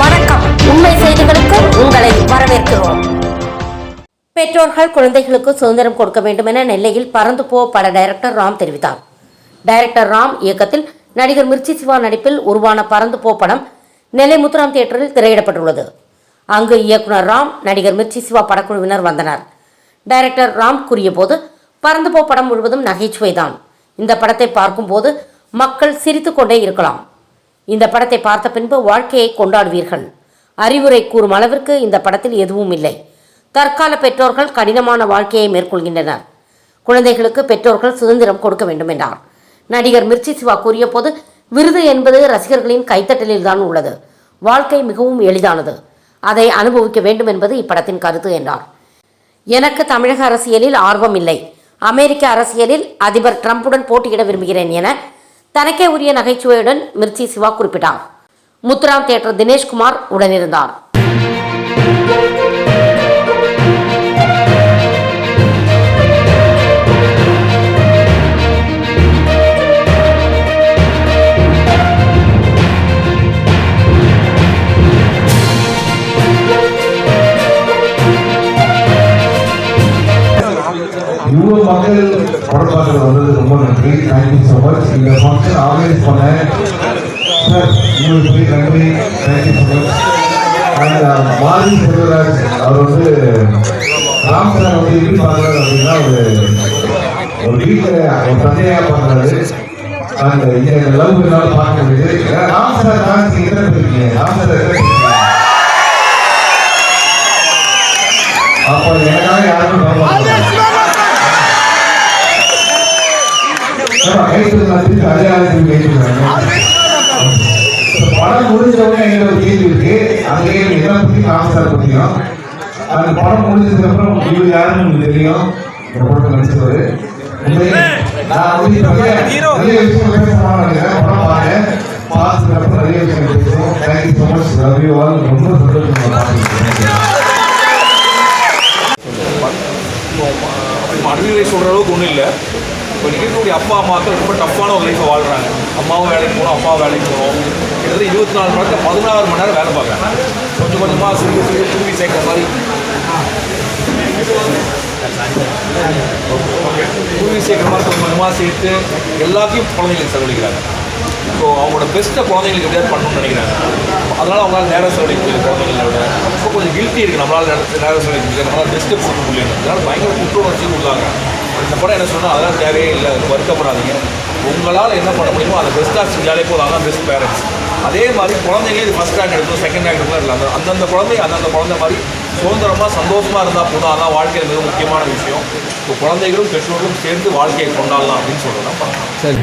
வணக்கம். உண்மை செய்திகளுக்கு உங்களை வரவேற்கிறோம். பெற்றோர்கள் குழந்தைகளுக்கு சுதந்திரம் கொடுக்க வேண்டும் என நெல்லையில் பறந்து போ பட டைரக்டர் ராம் தெரிவித்தார். டைரக்டர் ராம் இயக்கத்தில் நடிகர் மிர்ச்சி சிவா நடிப்பில் உருவான பறந்து போ படம் நெல்லை முத்துராம் தியேட்டரில் திரையிடப்பட்டுள்ளது. அங்கு இயக்குனர் ராம் நடிகர் மிர்ச்சி சிவா படக்குழுவினர் வந்தனர். டைரக்டர் ராம் கூறியபோது பறந்து போ படம் முழுவதும் நகைச்சுவைதான். இந்த படத்தை பார்க்கும்போது மக்கள் சிரித்து கொண்டே இருக்கலாம். இந்த படத்தை பார்த்த பின்பு வாழ்க்கையை கொண்டாடுவீர்கள். அறிவுரை கூறும் அளவிற்கு இந்த படத்தில் எதுவும் இல்லை. தற்கால பெற்றோர்கள் கடினமான வாழ்க்கையை மேற்கொள்கின்றனர். குழந்தைகளுக்கு பெற்றோர்கள் சுதந்திரம் கொடுக்க வேண்டும் என்றார். நடிகர் மிர்ச்சி சிவா கூறிய போது விருது என்பது ரசிகர்களின் கைத்தட்டலில் தான் உள்ளது. வாழ்க்கை மிகவும் எளிதானது. அதை அனுபவிக்க வேண்டும் என்பது இப்படத்தின் கருத்து என்றார். எனக்கு தமிழக அரசியலில் ஆர்வம் இல்லை. அமெரிக்க அரசியலில் அதிபர் ட்ரம்புடன் போட்டியிட விரும்புகிறேன் என தனக்கே உரிய நகைச்சுவையுடன் மிர்ச்சி சிவா குறிப்பிட்டார். முத்துராம் தியேட்டர் தினேஷ்குமார் உடனிருந்தார். இவ்வளவு மக்கள் படம் பார்க்க வந்தது ரொம்ப நன்றி. தேங்க்யூ ஸோ மச் இந்த ஃபங்க்ஷன் ஆர்கனைஸ் பண்ண. சார் உங்களுக்கு பெரிய நன்றி. தேங்க்யூ ஸோ மச் அண்ட் மாரி செல்வராஜ் அவர் வந்து ராம் வந்து எப்படி பார்க்குறாரு அப்படின்னா ஒரு ஒரு வீட்டில் ஒரு தந்தையாக பார்க்குறாரு அந்த uh, இந்த லவ் என்னால் பார்க்க முடியுது ஏன்னா ராம் தான் நீங்கள் எத்தனை பேர் இருக்கீங்க? ராம் எத்தனை பேர் அப்போ எனக்காக யாரும் பார்க்க படம் முடிஞ்சவங்க எங்கிட்ட ஒரு கேள்வி இருக்கு அந்த கேள்வி என்ன பத்தி காமிச்சார் பத்தியும் அந்த படம் முடிஞ்சதுக்கு அப்புறம் இவர் யாருன்னு உங்களுக்கு தெரியும் இந்த படத்தை நடிச்சவர் நான் வந்து நிறைய விஷயம் பேசணும்னு நினைக்கிறேன் படம் பாருங்க பார்த்ததுக்கு அப்புறம் நிறைய விஷயம் பேசுவோம் thank you so much love you all ரொம்ப சொல்கிற அளவுக்கு ஒன்றும் இல்லை இப்போ இருக்கக்கூடிய அப்பா அம்மாக்கள் ரொம்ப டஃப்பான ஒரு லைஃப்பை வாழ்கிறாங்க அம்மாவும் வேலைக்கு போகணும் அப்பாவும் வேலைக்கு போகணும். கிட்டத்தட்ட இருபத்தி நாலு மணி நேரத்தில் பதினாறு மணி நேரம் வேலை பார்க்குறாங்க. கொஞ்சம் கொஞ்சமாக சிறு சிறு திரும்பி சேர்க்குற மாதிரி. தூவி சேர்க்குற மாதிரி கொஞ்சம் கொஞ்சமாக சேர்த்து எல்லாத்தையும் குழந்தைங்களுக்கு செலவழிக்கிறாங்க. ஸோ அவங்களோட பெஸ்ட்டை குழந்தைங்களுக்கு எப்படியாவது பண்ணணும்னு நினைக்கிறாங்க. அதனால் அவங்களால நேரம் செலவழிக்க முடியல குழந்தைங்களோட இப்போ கொஞ்சம் கில்ட்டி இருக்குது நம்மளால் நேரம் நேரம் செலவழிக்க முடியல. நம்மளால் பெஸ்ட்டு கொடுக்க முடியல. அதனால் பயங்கர குற்ற உணர்ச்சி உள்ளாங்க. இந்த படம் என்ன சொன்னால் அதெல்லாம் தேவையே இல்லை வருத்தப்படாதீங்க. உங்களால் என்ன பண்ண முடியுமோ அதை பெஸ்ட்டாக செஞ்சாலே போதும். அதான் பெஸ்ட் பேரண்ட்ஸ் அதே மாதிரி குழந்தைங்க இது ஃபஸ்ட் ரேங்க் எடுக்கணும் செகண்ட் ரேங்க் எடுக்கணும் இல்லை அந்த அந்தந்த குழந்தை அந்தந்த குழந்தை மாதிரி சுதந்திரமாக சந்தோஷமாக இருந்தால் போதும். அதான் வாழ்க்கையில் மிக முக்கியமான விஷயம். இப்போ குழந்தைகளும் பெற்றோர்களும் சேர்ந்து வாழ்க்கையை கொண்டாடலாம் அப்படின்னு சொல்கிறேன் சரி.